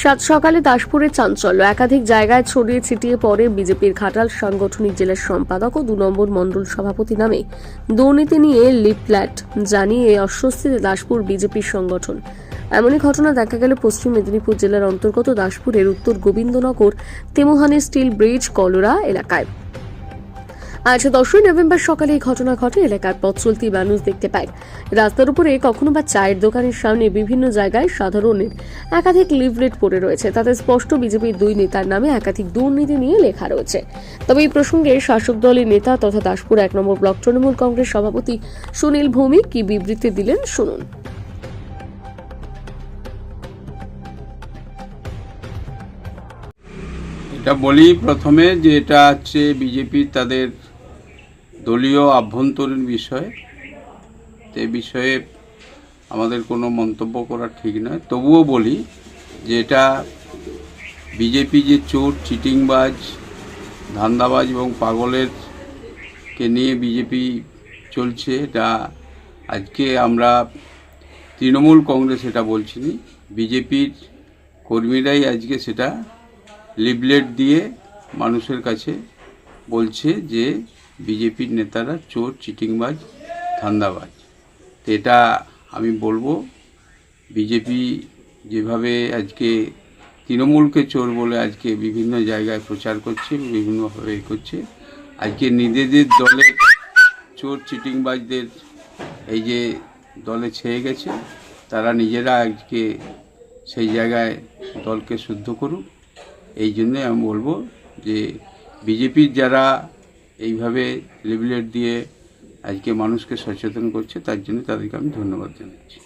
সাত সকালে দাসপুরের চাঞ্চল্য। একাধিক জায়গায় ছড়িয়ে ছিটিয়ে পরে বিজেপির ঘাটাল সাংগঠনিক জেলার সম্পাদক ও দু নম্বর মণ্ডল সভাপতি নামে দুর্নীতি নিয়ে লিপল্যাট জানিয়ে অস্বস্তিতে দাসপুর বিজেপির সংগঠন। এমনই ঘটনা দেখা গেল পশ্চিম মেদিনীপুর জেলার অন্তর্গত দাসপুরের উত্তর গোবিন্দনগর তেমুহানি স্টিল ব্রিজ, কলোরা এলাকায়। আজ দশই নভেম্বর সকালে এই ঘটনা ঘটে। এলাকার পথ চলতি মানুষ দেখতে পায়। রাস্তার উপরে কখনো বা চায়ের দোকানের সামনে বিভিন্ন জায়গায় সাধারণের একাধিক লিফলেট পড়ে রয়েছে। তাতে স্পষ্ট বিজেপির দুই নেতার নামে একাধিক দুর্নীতি নিয়ে লেখা রয়েছে। তবে এই প্রসঙ্গে শাসক দলের নেতা তথা দাসপুর এক নম্বর ব্লক তৃণমূল কংগ্রেস সভাপতি সুনীল ভৌমিক কি বিবৃতি দিলেন শুনুন। এটা বলি প্রথমে যে এটা হচ্ছে বিজেপি তাদের দলীয় আভ্যন্তরীণ বিষয়, তে বিষয়ে আমাদের কোনো মন্তব্য করা ঠিক নয়। তবুও বলি যে এটা বিজেপি যে চোর, চিটিংবাজ, ধান্দাবাজ এবং পাগলের কে নিয়ে বিজেপি চলছে, এটা আজকে আমরা তৃণমূল কংগ্রেস এটা বলছি নি বিজেপির কর্মীরাই আজকে সেটা লিফলেট দিয়ে মানুষের কাছে বলছে যে বিজেপির নেতারা চোর, চিটিংবাজ, ধান্দাবাজ। তো এটা আমি বলব বিজেপি যেভাবে আজকে তৃণমূলকে চোর বলে আজকে বিভিন্ন জায়গায় প্রচার করছে, বিভিন্নভাবে এ করছে, আজকে নিজেদের দলের চোর, চিটিংবাজদের এই যে দলে ছেয়ে গেছে, তারা নিজেরা আজকে সেই জায়গায় দলকে শুদ্ধ করুক। এই জন্যে আমি বলব যে বিজেপির যারা এইভাবে লিভলেট দিয়ে আজকে মানুষকে সচেতন করছে তার জন্য তাদেরকে আমি ধন্যবাদ জানাচ্ছি।